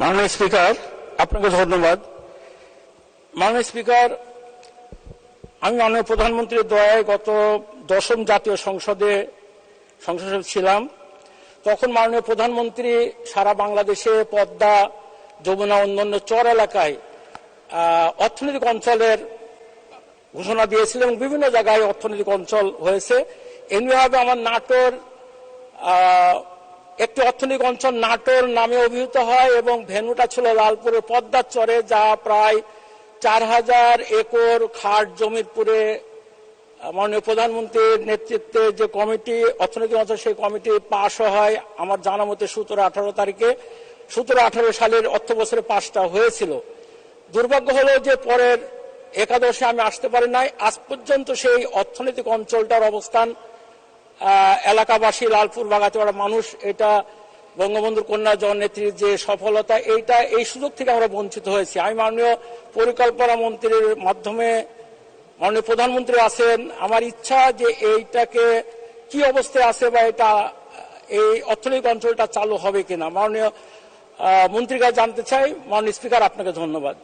মাননীয় স্পিকার, আপনাকে ধন্যবাদ। মাননীয় স্পিকার, আমি মাননীয় প্রধানমন্ত্রীর দয়ায় গত দশম জাতীয় সংসদে সংসদে ছিলাম। তখন মাননীয় প্রধানমন্ত্রী সারা বাংলাদেশে পদ্মা, যমুনা, অন্যান্য চর এলাকায় অর্থনৈতিক অঞ্চলের ঘোষণা দিয়েছিলেন এবং বিভিন্ন জায়গায় অর্থনৈতিক অঞ্চল হয়েছে। এমনিভাবে আমার নাটোর একটি অর্থনৈতিক অঞ্চল নাটোর নামে অভিহিত হয় এবং ভেন্যুটা ছিল লালপুরের পদ্মার চরে, যা প্রায় চার হাজার একর খাট জমিরপুরে মাননীয় প্রধানমন্ত্রীর নেতৃত্বে যে কমিটি, অর্থনৈতিক অঞ্চল সেই কমিটি পাশ হয়। আমার জানা মতে সতেরো আঠারো তারিখে, সতেরো আঠারো সালের অর্থ বছরে পাশটা হয়েছিল। দুর্ভাগ্য হলো যে পরের একাদশে আমি আসতে পারি নাই। আজ পর্যন্ত সেই অর্থনৈতিক অঞ্চলটার অবস্থান এলাকাবাসী, লালপুর বাগাতিপাড়া মানুষ, এটা বঙ্গবন্ধুর কন্যা জননেত্রীর যে সফলতা, এইটা, এই সুযোগ থেকে আমরা বঞ্চিত হয়েছি। আমি মাননীয় পরিকল্পনা মন্ত্রীর মাধ্যমে মাননীয় প্রধানমন্ত্রী আছেন। আমার ইচ্ছা যে এইটাকে কি অবস্থায় আছে বা এটা, এই অর্থনৈতিক অঞ্চলটা চালু হবে কিনা। মাননীয় মন্ত্রীর জানতে চাই। মাননীয় স্পিকার, আপনাকে ধন্যবাদ।